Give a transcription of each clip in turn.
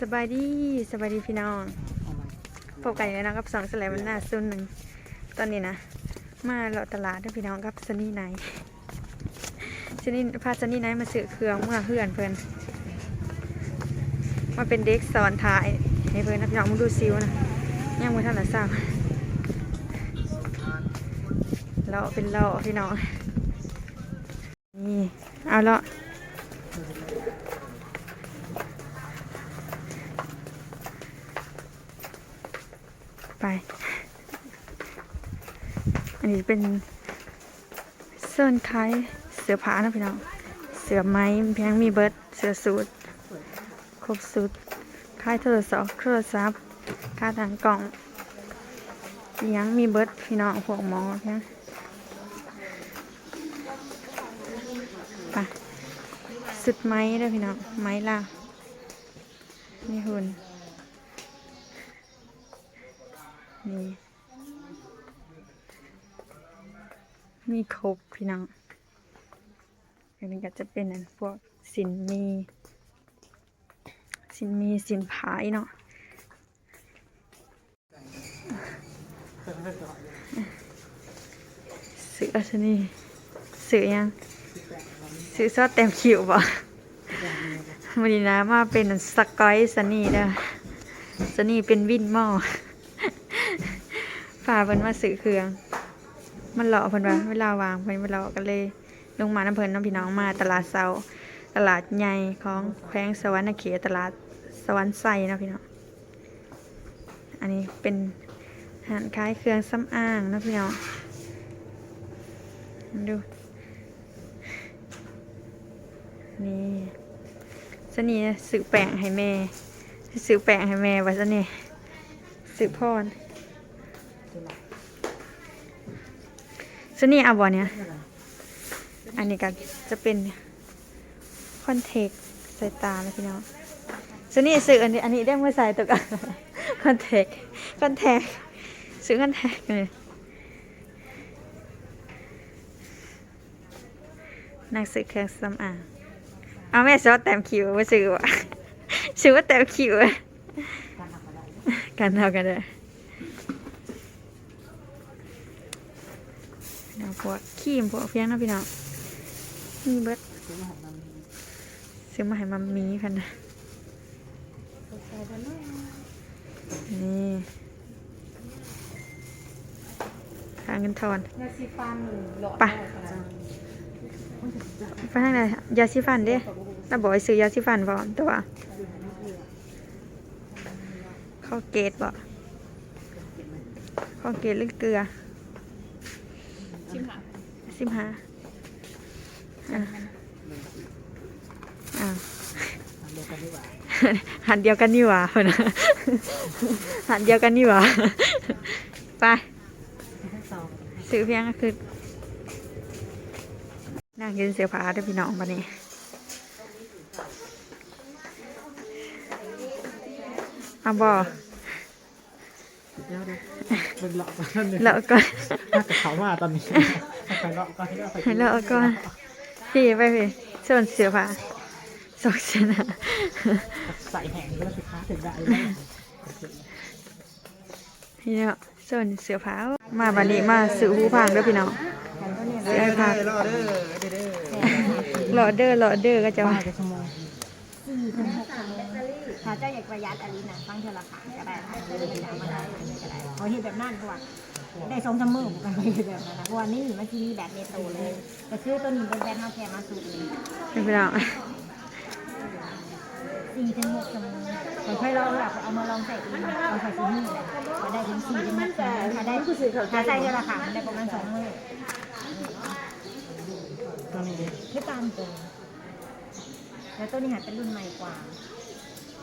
สบายดีสบายดีพี่น้องพบกันอีกแล้วนะครับสองสไลด์มันหน้าซุนหนึ่งตอนนี้นะ มาเลาะตลาดด้อพี่น้องกับซันนี่ไนซันนี่พาซันนี่ไนมาซื้อเครื่องเมื่อเพื่อนเพื่อนมาเป็นเด็กสอนถ่ายให้เพื่อนนะพี่น้องมึงดูซิวนะยังมือท่านละสาวเลาะเป็นเลาะพี่น้องนี่เอาเลาะ ไป อันนี้เป็นเสื้อคล้ายเสื้อผ้านะพี่น้อง เสื้อไม้เพียงมีเบิร์ดเสื้อสูทครบสูทคล้ายโทรศัพท์โทรศัพท์ค่าทางกล่องยังมีเบิร์ดพี่น้องพวกหมอเพียงไปสุดไม้เด้อพี่น้อง ไม้ล่าวนี่หุ่น นี่มีครบพี่น้องอันนี้ก็จะเป็นอันพวกสินมี สินมีสินผายเนาะซื้ออันนี้ซื้อยังซื้อซอสเต็มคิวบ่วันนี้นะมาเป็นสกอยซันนี่เด้อซันนีเป็นวินหม้อ ฝาเพิ่นมาซื้อเครื่อง มันเลาะเพิ่นว่าเวลาวางเพิ่นมันเลาะกันเลย ลงมาน้ำเพิ่นน้ำพี่น้องมาตลาดเซาตลาดใหญ่ของแขวงสวรรณเขตตลาดสวรรค์ไซนะพี่น้อง อันนี้เป็นหานขายเครื่องสำอางนะพี่น้อง ดู นี่สนี่ซื้อแป้งให้แม่ซื้อแป้งให้แม่ไว้ซะนี่ซื้อพร สนี่เอาบอเนี่ย อันนี้ก็จะเป็นคอนเทคใส่ตาแล้วพี่น้องสนี่ซื้ออันนี้อันนี้ได้เมื่อใส่ตัวกันคอนเทคคอนแทคซื้อคอนแทคเลยนักซื้อเครื่องสำอางเอาแม่ซอสแต้มคิวมาซื้อวะซื้อว่าแต้มคิวอะกันเท่ากันเลย เดี๋ยว พวกขี้มพวกเพียงนะพี่น้องมีเบิดซื้อมาให้มัมมีพันนะนี่หาเงินทอนยาสีฟันหลอดไปไปทางไหนยาสีฟันเด้แล้วบอกให้ซื้อยาสีฟันพร้อมตัวข้าวเกตบ่ข้าวเกตหรือเกลือ ชิมหาสิบห้าอะอะหันเดียวกันนี่หว่าพุ่นน่ะหันเดียวกันนี่หว่าไปซื้อเพียงก็คือนั่งกินเสือผ้าเด้วยพี่น้องบันนี้เอาบ่เดี๋ยวเดี๋ยวเป็นเลาะก่อนเลยเลาะก่อนน่าจะเขามาตอนนี้ไปเลาะก่อนที่เราไปให้เลาะก่อนพี่ไปพี่ส่วนเสือผ้าสองชนะใส่แห้งก็สิค้าถึงได้พี่เนาะส่วนเสือผ้ามาบันนี้มาซื้อหูพังเด้วยพี่น้องเสือผ้าเลาะเด้อเด้อเด้อหล่อเด้อหล่อเด้อก็จะว่าจะชั่วโมงถ้า เจ้าอยากประหยัดอันนี้นะฟังเทอละขังก็ได้ค่ะไม่ได้เอามาได้ก็ได้เอาเห็นแบบนั้นเพราะว่าได้สองสามมือผมกันไปแบบนั้นนะเพราะว่านี่มันที่มีแบบเมโตเลยแต่คือตัวนี้เป็นแบบเฮาแค่มาสูตรเลยพี่น้องสี่ถึงหกชั่วโมงผมเคยลองแบบเอามาลองใส่อีกลองใส่ซีนี่เลยมาได้ถึงสี่ถึงหกชั่วโมงถ้าได้ถ้าใส่เทอละขังมันได้ประมาณสองมือตัวนี้คือตามตัวแล้วตัวนี้หาเป็นรุ่นใหม่กว่า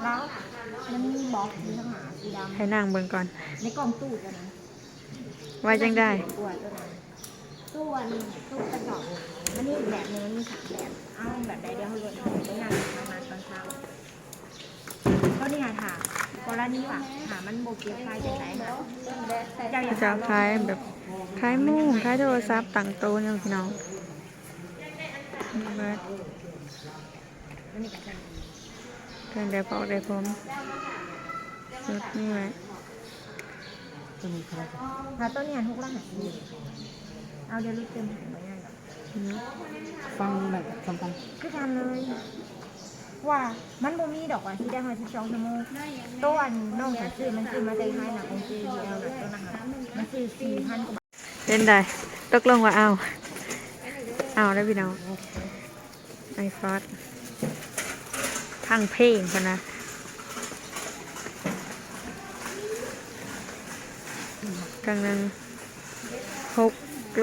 แล้วมันมีบล็อกมีทั้งหาสีดำให้นั่งเบิ่งก่อนในกล่องตู้ตัวนั้นว่าจังได้ ตัวตัวนั้นตู้อันตู้กระสอบมันนี่อีกแบบหนึงมันมีสามแบบเอาแบบใดเดียวให้รถเอาไปงานทำงานตอนเช้าก็นี่หาถามกรณีว่าหามันโบเกียวไฟจากไหนค่ะเจ้าอยากจะคล้ายแบบคล้ายหมุ้งคล้ายโทรศัพท์ต่างโตวเนี่ยพี่น้องนี่เบิดมันนี่กับฉั พื่องได้พอกได้ผมสุดนี่ไว้จะมีใครถ้าต้นเนี่ยทุกรหัสเอาเดี๋ยวรีบเต็มหายไปง่ายหรอนฟังแบบสำคัญคือทำเลย ว่ามันบ่มีดอกว่าที่ได้มาที่สองชั่วโมงต้นน้องจะซื้อมันซื้อมาจากไทยหนักองค์จีเอลแบบต้นนะคะมันซื้อสี่พันกว่าบาทเป็นได้ตกลงว่าเอา เอาได้พี่น้องไอฟอส ทางเพลงคนนะกลางนั้นหก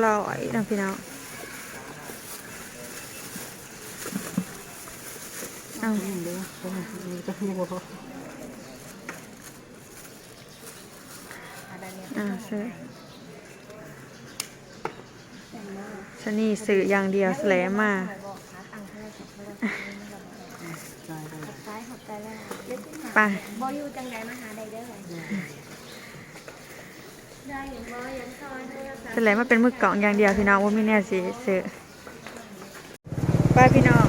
ร้อยนะพี่น้องเอาอืมเดี๋ยวจะมีจะมีบ่พออะไรเนี่ยอ่าซื้อชะนี่สื่ออย่างเดียวแสลมา ไปบอยูจังไดมาหาได้เด้อได้อย่างบอยังซอยเด้อแสลมาเป็นมือกล่องอย่างเดียวพี่น้องว่ามีแน่สิซื้อไปพี่น้อง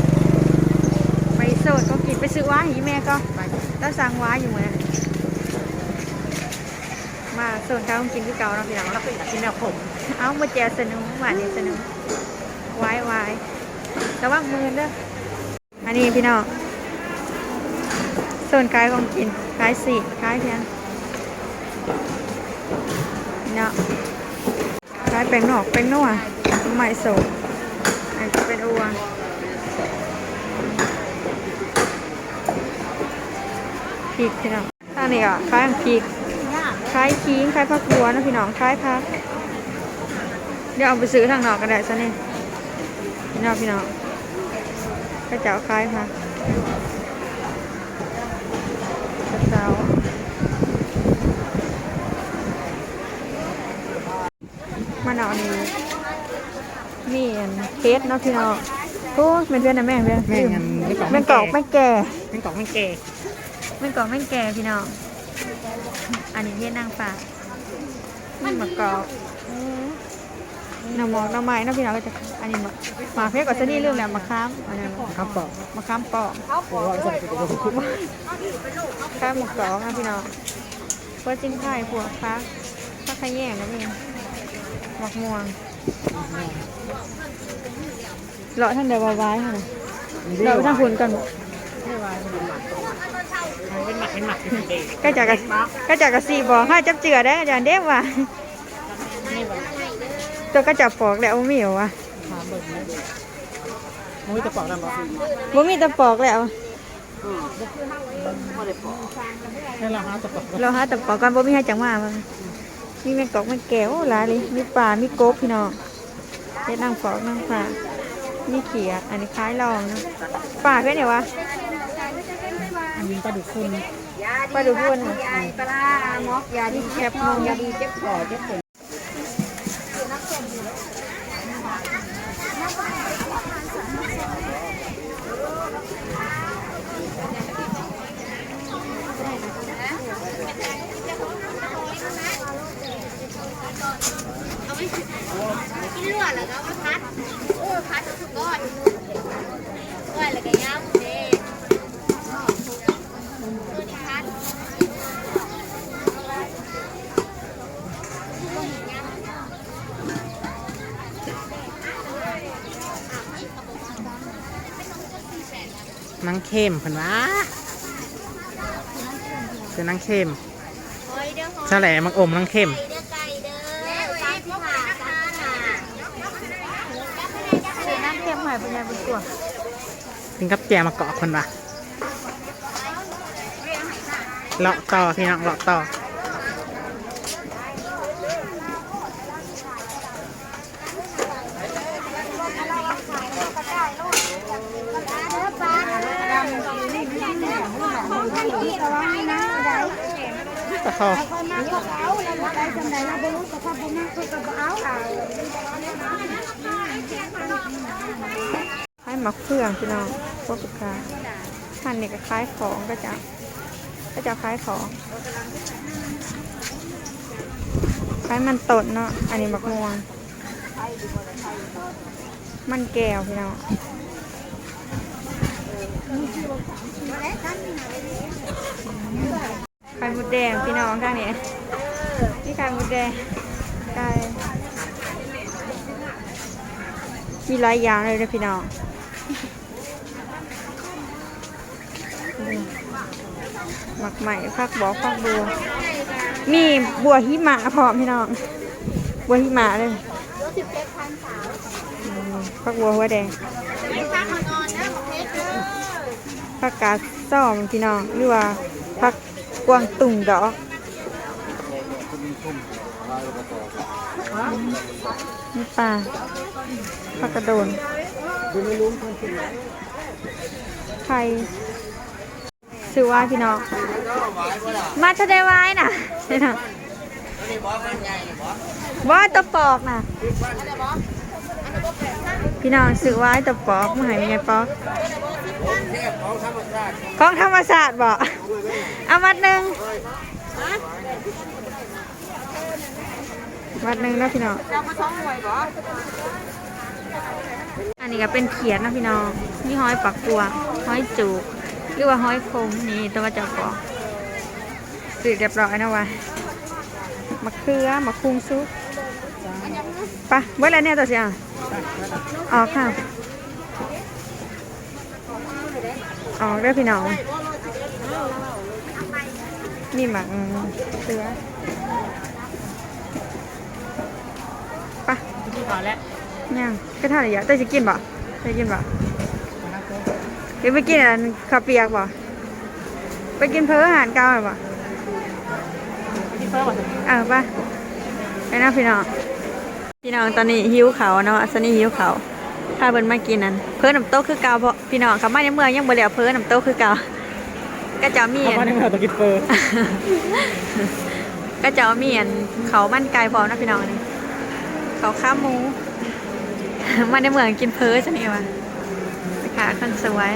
ไปโซดก็กินไปซื้อว้าหีแม่ก็ไปแล้วสั่งว้าอยู่เหมือนมาโซนข้าวกินที่เก่าเนาะพี่น้องแล้วก็อยากกินแนวผมเอามาแจกสนุกหวานเนี่ยสนุกไว้ไว้ระวังมือเด้ออันนี้พี่น้อง โซนขายของกินขายสี่ขายเพียงเนาะขายเป็นหนอกเป็นนัวใหม่โสดอันนี้เป็นอัวพริกพี่น้องทางนี้ก็ขายพริกขายขิงขายผักบัวนะพี่น้องขายผักเดี๋ยวเอาไปซื้อทางนอกก็ได้ซะนี่พี่น้องพี่น้องก็จะเอาคล้ายค่ะกระเจ้ามันเอาอันนี้มี เคสเนาะพี่น้องโอ้เป็นเพื่อนนะแม่เพื่อนแม่งกองแม่งกอกแม่งแก่แม่งกองแม่งแก่แม่งกอกแม่งแก่พี่น้องอันนี้เรียกนางฟ้ามันมะกอกน่อหมอกน่อไม้นาะพี่น้องก็จะอันนี้มะหมาเพชรกับซนี่เรื่องแล้วมะขามอันนั้นมะขามปอกเพราะว่าจะไปตัวคุณข้าวหมกกรอกนะพี่น้องเพื่อจิ้นไข่ผัวฟ้าถ้าขยงนะพี่หมักม่วง เลาะท่านเดียวไว้ค่ะเลาะไปทางคุณก่อนเป็นหมักเป็นหมักเป็นเด็กก็จากกะก็จากกะสีบอกให้จับเจือได้อาจารย์เด็กว่ะตัวก็จับปอกแล้วมีเหรอวะถามเบิกเลยมุ้ยจะปอกได้ปะบ่มีแต่ปอกแล้วให้เราหาจะปอกเราหาแต่ปอกก่อนบ่มีให้จังว่ามันมีแมงกอกแมงแก้วหลายเลยมีปลามีกบพี่น้องเฮ็ดนางปอกนางปลา มีเขียดอันนี้คล้ายลองนะปลาเพื่อนเนี่ยวะอันนี้ปลาดุกคุณปลาดูพุ่นปลามอกยาดีแคบมองยาดีเจ็บคอเจ็บผมกินเลือดแล้วก็มาพัดโอ้ยพัดสุด ก้อนก้อนแล้วก็ย่างเด้ตัวนี้พัดนังเข้มเพิ่นว่าคือนังเข้มโอ้ยเด้อหอแฉลมักอมนังเข้มไก่เด้อไก่เด้อสามสิบห้าสามสิบห้า น้ำเค็มหายไปยังเป็นตัว ถึงกับแจมาเกาะคนว่ะเลาะต่อพี่น้องเลาะต่อตะคอคล้ายห มักเฟืองพี่น้องพวกสุกาท่านนี่ก็คล้ายของก็จะก็จะคล้ายของคล้ายมันตดเนาะอันนี้มักม่วงมันแก้วพี่น้ององข้างนี้นี่ไข่มดแดงไก่มีหลายอย่างเลยนะพี่น้อง หมักใหม่พักบอพักบัว มีบัวหิมะพร้อมพี่น้อง บัวหิมะเลยพักบัวหัวแดงพักนอนนะเพชรเด้อผักาดซ่อมพี่น้องหรือว่าผักกวางตุ่งดอกนี่ปลาผักกระโดน ไข่ซื้อว่าพี่น้อง มาจะได้ไว้น่ะนี่นะว่าตะปอกน่ะ พี่น้องซื้อไว้ตะปอกมาให้เป็นไงปอกของธรรมศาสตร์บอกเอามัดหนึ่งมัดหนึ่งนะพี่น้อง อันนี้ก็เป็นเขียนนะพี่น้องนี่ห้อยปักกัวห้อยจูกหรือว่าห้อยคมนี่ตัวเจ้าของสื่อเรียบร้อยนะวะมะเขือมะคุงซุปไปะเมื่อไรเนี่ยตัวเสียออกค่ะออกได้อพี่น้องนี่หมักเสือไปะพอแล้ว ยังก็ท่าไหนอยากได้จะกินบ่ได้กินบ่เดี๋ยวไปกินอันข้าวเปียกบ่ไปกินเพออาหารเก่าหรือบ่ที่เพิ่มมาเออป่ะไปนะพี่น้องพี่น้องตอนนี้หิวเขาวเนาะอันนี้หิวเขาวพาเพิ่นมากินนั่นเพิ่นน้ำโต๊ะคือเก่าเพราะพี่น้องขับมาในเมืองยังบ่แล้วเพิ่นน้ำโต๊ะคือเก่าก็จะมีเพราะอัว่านในเมืองต้องกินเฟอร์ก็จะมีอันเขาวมันไก่พร้อมนะพี่น้องนี่เขาข้าวหมู มาในเมืองกินเพ้อจะนี่วะไปขาคนสวย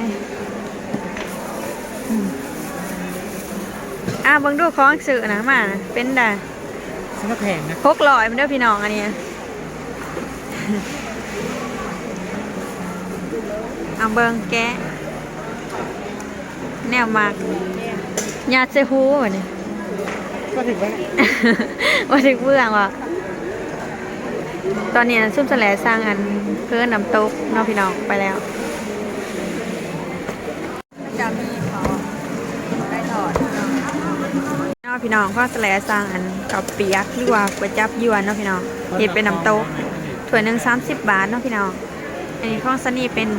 อืมอะเบิ่งดูของสื่อนะมาเป็นได้ซึ่งก็แพงนะพกลอยมันเด้อพี่น้องอันนี้เอาเบิงแกะ แนวมากยาเซฮูวะนี่ก็ถึงแล้วว่าถึงเบื้องว่ะ ตอนนี้ซุ่มแสลสร้างอันเพื่อนนำต๊ะน้องพี่น้องไปแล้วจะมีเขาได้ถอดน้องพี่น้องก็แสลสร้างอันกับเปียกหรือว่าก๋วยจับยวนเนาะพี่น้องเห็ดเป็นนำต๊ะถ้วหนึ่งสามสิบบาทเนาะพี่น้องอันนี้ข้องสนี่เป็น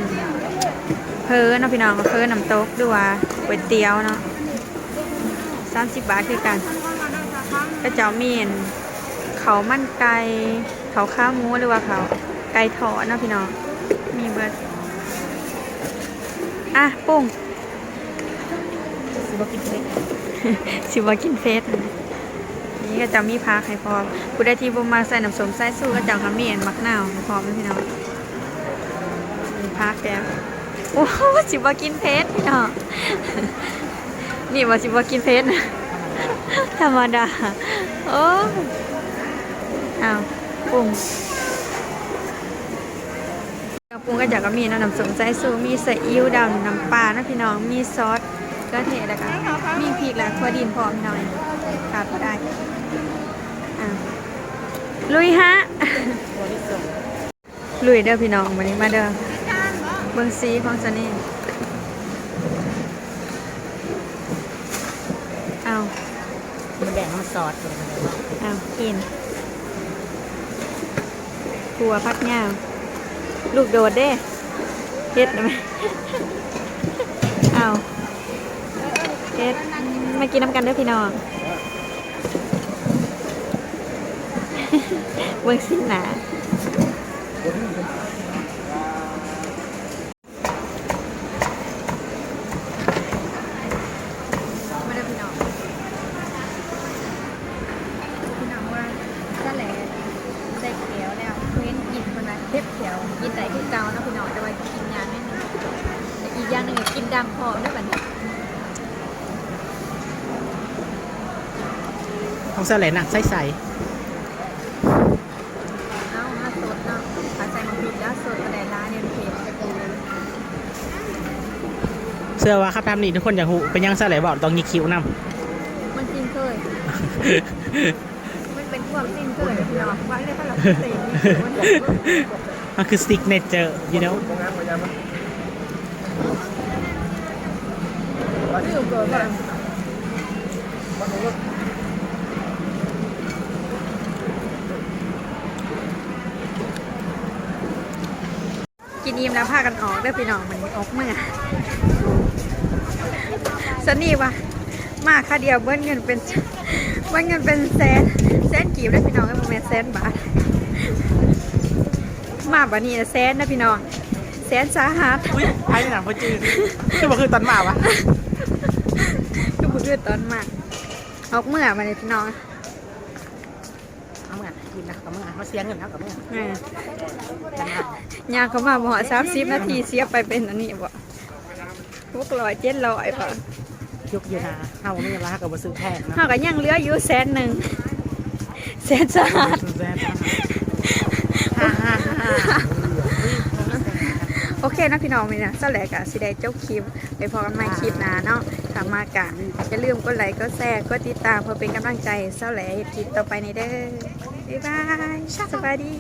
เพื่อเนาะพี่น้องเพื่อนำต๊ะหรือว่าก๋วยเตี๋ยวเนาะสามสิบบาทคือกันก็จะมีนเขามั่นไก่ เขาวข้าวหมูหรือว่าเขาวไก่ทอดเนาะพี่น้อง มีเบิร์ดอะปุ้งซึ่งก็กินเฟสสิว่ากินเฟสนี่ก็จะมีพักให้พร้อมผู้ใดที่บ่มาใส่น้ำส้มใส่สู้ก็จะเขามีอันมักนาวให้พร้อมนะพี่น้องมีพักแกโอ้โหสิว่ากินเฟสพี่น้องนี่ว่าสิว่ากินเฟสนะธรรมดาโอ้อ้าว ปรุงกระปรุงก็จะก็มีเนาะน้ำส้มสายสูมีใส่อิ๊วดำน้ำปลานะพี่น้องมีซอสกระเทียมแล้วก็มีพริกและถั่วดินพร้อมพี่น้องขาดก็ได้อะลุยฮะตัวที่สองลุยเด้อพี่น้องวันนี้มาเด้อเบิ่งซีของซันนี่เอามันแบ่งมาซอสเลยเอากิน กัวพักเงาลูกโดดเด้เฮ็ดได้ไหมเอาเฮ็ดมากินน้ำกันเด้อพี่น้องเบิ่งสิหนา ไม่ได้พี่น้อง พี่น้องว่าจะแหล่ใส่เขียวแล้วเว้นกินคนละเทปเขียว กินไหนคือเกานะพี่น้องแต่ว่ากินยาไม่มีแต่อีกอย่างหนึ่งก็กินดำพอด้วยกัน เสลหนักใสเอามาสดเนาะขาใส่มะพริกแล้วสดกระไดร้านเนี่ยเผ็ดจะปูๆเสื้อว่าครับทำนี่ทุกคนอยากหูเป็นยังเสลบอกต้องมีคิ้วนำมันกินเคยมันเป็นความสิ้นเกิดพี่น้องไว้เลยถ้าเราเตะมันคือ signature you know กิน อิ่มแล้วพากันออกได้อพี่น้องมันออกเมื่อสนี่วะมาค่าเดียวเบิ้ลเงินเป็นเบิ้ลเงินเป็นแสนแสนกีบได้อพี่น้องก็ประมาณแสนบาท มาบันนี้แสนนะพี่น้องแสนสาหัสอุ้ยไอ้นี่หนังพอจืดคือบ่คือตอนมาวะก็พูดด้วยตอนมากออกเมื่อมาเลยพี่น้องเอาเมื่อ กินนะกับเมื่อเขาเสียเงินเท่ากับเมื่อแหม่ยางเขามาบ่สามสิบนาทีเสียไปเป็นอันนี้บ่พวกร้อยเจ็ดร้อยป่ะยุกอยู่นะเฮาไม่ยังรักกับบ่ซื้อแพงนะเท่ากับยังเหลืออยู่แสนหนึ่งแสนสาหัสแซ่บฮ่าฮ่าฮ่าโอเคนะพี่น้องนี่นะเสาแหลกอะสิได้เจ้าคลิปไปพอกันใหม่คลิปหน้าเนาะถามมากะอย่าลืมกดไลค์กดแชร์กดติดตามเพื่อเป็นกำลังใจให้เสาแหลกคลิปต่อไปในเด้อ บ๊ายบายสวัสดี